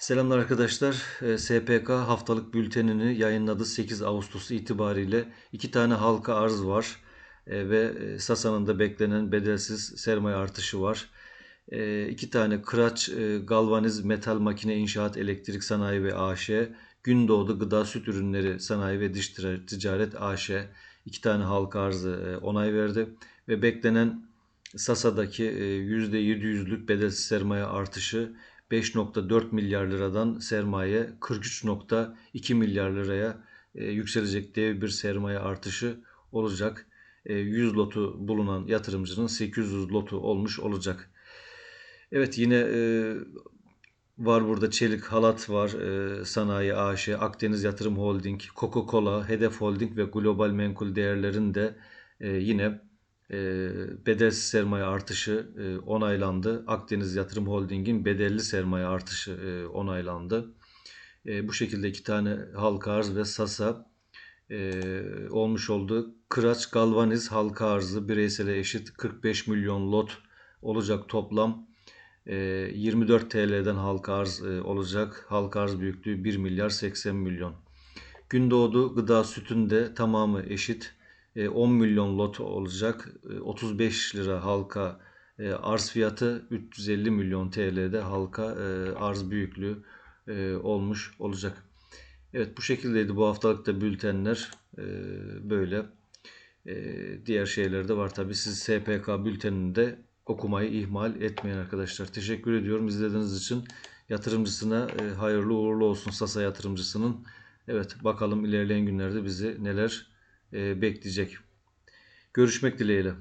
Selamlar arkadaşlar. Ee, SPK haftalık bültenini yayınladı 8 Ağustos itibariyle. iki tane halka arz var Ee, ve e, Sasa'nın da beklenen bedelsiz sermaye artışı var. Ee, iki tane Kıraç e, Galvaniz Metal Makine İnşaat Elektrik Sanayi ve AŞ, Gündoğdu Gıda Süt Ürünleri Sanayi ve Tir- Ticaret AŞ iki tane halka arzı e, onay verdi ve beklenen Sasa'daki e, %700'lük bedelsiz sermaye artışı 5.4 milyar liradan sermaye 43.2 milyar liraya e, yükselecek dev bir sermaye artışı olacak. E, 100 lotu bulunan yatırımcının 800 lotu olmuş olacak. Evet yine e, var burada Çelik Halat var, e, Sanayi AŞ, Akdeniz Yatırım Holding, Coca-Cola, Hedef Holding ve Global Menkul Değerler'in de e, yine e, bedelsiz sermaye artışı e, onaylandı. Akdeniz Yatırım Holding'in bedelli sermaye artışı e, onaylandı. E, bu şekilde iki tane halka arz ve Sasa olmuş oldu. Kıraç Galvaniz halka arzı bireysele eşit 45 milyon lot olacak toplam. E, 24 TL'den halka arz olacak. Halka arz büyüklüğü 1 milyar 80 milyon. Gündoğdu gıda sütünde tamamı eşit. E, 10 milyon lot olacak. E, 35 lira halka e, arz fiyatı 350 milyon TL'de halka e, arz büyüklüğü e, olmuş olacak. Evet bu şekildeydi bu haftalıkta bültenler e, böyle. E, diğer şeyler de var tabi. Siz SPK bültenini de okumayı ihmal etmeyin arkadaşlar. Teşekkür ediyorum izlediğiniz için. Yatırımcısına e, hayırlı uğurlu olsun Sasa yatırımcısının. Evet bakalım ilerleyen günlerde bizi neler e, bekleyecek. Görüşmek dileğiyle.